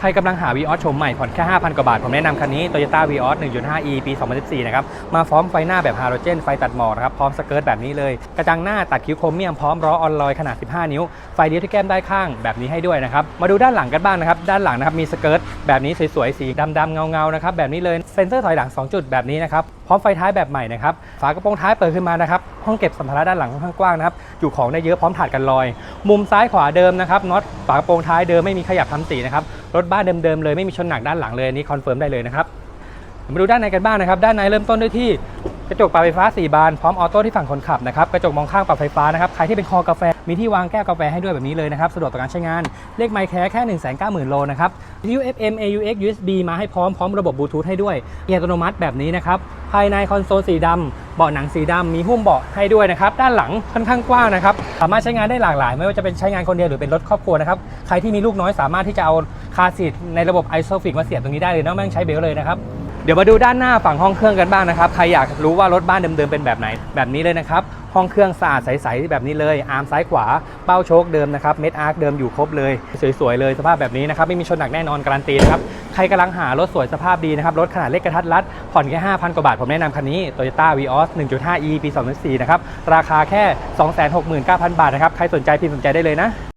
ใครกำลังหา v ีออสชมใหม่ผ่อนแค่ 5,000 กว่าบาท ผมแนะนำคันนี้ Toyota v ีออส 1.5e ปี 2014 นะครับ มาพร้อมไฟหน้าแบบฮาโลเจน ไฟตัดหมอกนะครับ พร้อมสเกิร์ตแบบนี้เลย กระจังหน้าตัดคิ้วโครเมียม พร้อมล้อออนลอยขนาด 15 นิ้ว ไฟเดียวที่แก้มได้ข้างแบบนี้ให้ด้วยนะครับ มาดูด้านหลังกันบ้างนะครับ ด้านหลังนะครับมีสเกิร์ตแบบนี้สวยๆ สีดำๆเงาๆนะครับแบบนี้เลย เซ็นเซอร์ถอยหลัง 2 จุดแบบนี้นะครับ พร้อมไฟท้ายแบบใหม่นะครับ ฝากระโปรงท้ายเปิดขึ้นมานะครับ ห้องเก็บสัมภาระด้านหลังค่อนข้างกว้างนะครับ อยู่ของได้เยอะพร้อมถาดกันลอย มุมซ้ายขวาเดิมนะครับน็อตฝากระโปรงท้ายเดิมไม่มีขยับทำสีนะครับรถบ้านเดิมๆเลยไม่มีชนหนักด้านหลังเลยอันนี้คอนเฟิร์มได้เลยนะครับมาดูด้านในกันบ้างนะครับ ด้านในเริ่มต้นด้วยที่กระจกปรับไฟฟ้า 4 บานพร้อมออโต้ที่ฝั่งคนขับนะครับกระจกมองข้างปรับไฟฟ้านะครับใครที่เป็นคอกาแฟมีที่วางแก้วกาแฟให้ด้วยแบบนี้เลยนะครับสะดวกต่อการใช้งาน เลขไมค์แค่แค่ 1 9 0 0 0 0 โลนะครับ UFM AUX USB มาให้พร้อมพร้อมระบบบลูทูธให้ด้วยเกียร์อัตโนมัติแบบนี้นะครับภายในคอนโซลสีดำ เบาะหนังสีดำมีหุ้มเบาะให้ด้วยนะครับ ด้านหลังค่อนข้างกว้างนะครับ สามารถใช้งานได้หลากหลาย ไม่ว่าจะเป็นใช้งานคนเดียวหรือเป็นรถครอบครัวนะครับ ใครที่มีลูกน้อยสามารถที่จะเอาคาร์ซีทในระบบไอโซฟิกมาเสียบตรงนี้ได้เลยนะไม่ต้องใช้เบลเลยนะครับ ดี๋ยวมาดูด้านหน้าฝั่งห้องเครื่องกันบ้างนะครับ ใครอยากรู้ว่ารถบ้านเดิมๆเป็นแบบไหน แบบนี้เลยนะครับ ห้องเครื่องสะอาดใสๆแบบนี้เลย อาร์มซ้ายขวา เป้าโชคเดิมนะครับ เม็ดอาร์คเดิมอยู่ครบเลย สวยๆเลยสภาพแบบนี้นะครับ ไม่มีชนหนักแน่นอนการันตีนะครับ ใครกำลังหารถสวยสภาพดีนะครับ รถขนาดเล็กกระทัดรัด ผ่อนแค่ 5,000 กว่าบาท ผมแนะนำคันนี้ Toyota Vios 1.5e ปี 2004 นะครับ ราคาแค่ 269,000 บาทนะครับ ใครสนใจพิมพ์สนใจได้เลยนะ